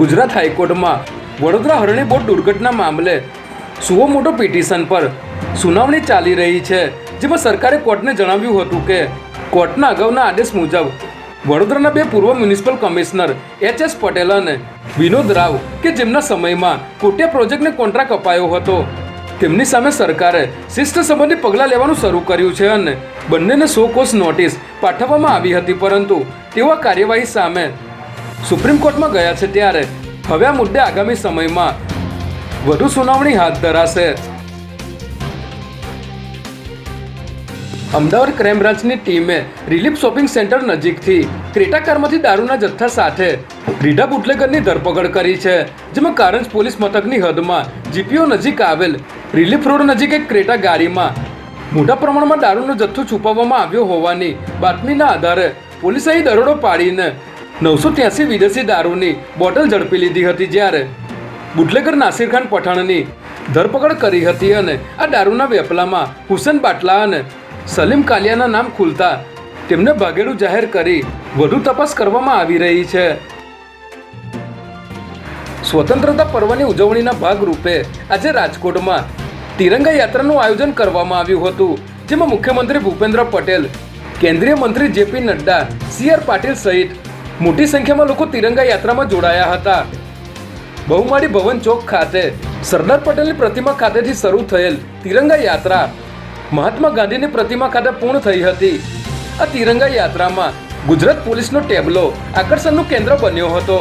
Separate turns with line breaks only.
ગુજરાત હાઈકોર્ટમાં વડોદરા હરણી બોટ દુર્ઘટના મામલે સુઓ મોટો પિટિશન પર સુનાવણી ચાલી રહી છે, જેમાં સરકારે કોર્ટને જણાવ્યું હતું કે કોર્ટના અગાઉના આદેશ મુજબ વડોદરાના બે પૂર્વ municipal commissioner H S Patel અને વિનોદ રાવ, કે જેમના સમયમાં કોટિયા પ્રોજેક્ટને કોન્ટ્રાક્ટ અપાયો હતો, તેમની સામે સરકારે શિસ્ત સંબંધી પગલાં લેવાનું શરૂ કર્યું છે અને બંનેને સો કોસ નોટિસ પાઠવવામાં આવી હતી, પરંતુ તેવા કાર્યવાહી સામે સુપ્રીમ કોર્ટમાં ગયા છે ત્યારે. હવે આ મુદ્દે આગામી સમયમાં વધુ સુનાવણી હાથ ધરાશે. અમદાવાદ ક્રાઇમ બ્રાન્ચની ટીમે રિલીફ શોપિંગ સેન્ટર નજીકથી ક્રેટા કારમાંથી દારૂના જથ્થા સાથે રીઢા બુટલેગરની ધરપકડ કરી છે, જેમાં કારંજ પોલીસ મથકની હદમાં જીપીઓ નજીક આવેલ રિલીફ રોડ નજીક એક ક્રેટા ગાડીમાં મોટા પ્રમાણમાં દારૂનો જથ્થો છુપાવવામાં આવ્યો હોવાની બાતમીના આધારે પોલીસે દરોડો પાડીને નવસો ત્યાસી વિદેશી દારૂની બોટલ ઝડપી લીધી હતી જ્યારે બુટલેગર નાસિર ખાન પઠાણની ધરપકડ કરી હતી અને આ દારૂના વેપલામાં હુસેન બાટલા અને સલીમ કાલિયાના નામ ખુલતા તેમને ભાગેડું જાહેર કરી વધુ તપાસ કરવામાં આવી રહી છે. સ્વતંત્રતા પર્વની ઉજવણીના ભાગરૂપે આજે રાજકોટમાં તિરંગા યાત્રાનું આયોજન કરવામાં આવ્યું હતું, જેમાં મુખ્યમંત્રી ભૂપેન્દ્ર પટેલ, કેન્દ્રીય મંત્રી JP Nadda, C R Patil સહિત મોટી સંખ્યામાં લોકો તિરંગા યાત્રામાં જોડાયા હતા. બહુમાળી ભવન ચોક ખાતે સરદાર પટેલની પ્રતિમા ખાતેથી શરૂ થયેલ તિરંગા યાત્રા મહાત્મા ગાંધીની પ્રતિમા ખાતે પૂર્ણ થઈ હતી. આ તિરંગા યાત્રામાં ગુજરાત પોલીસનો ટેબલો આકર્ષણનું કેન્દ્ર બન્યો હતો.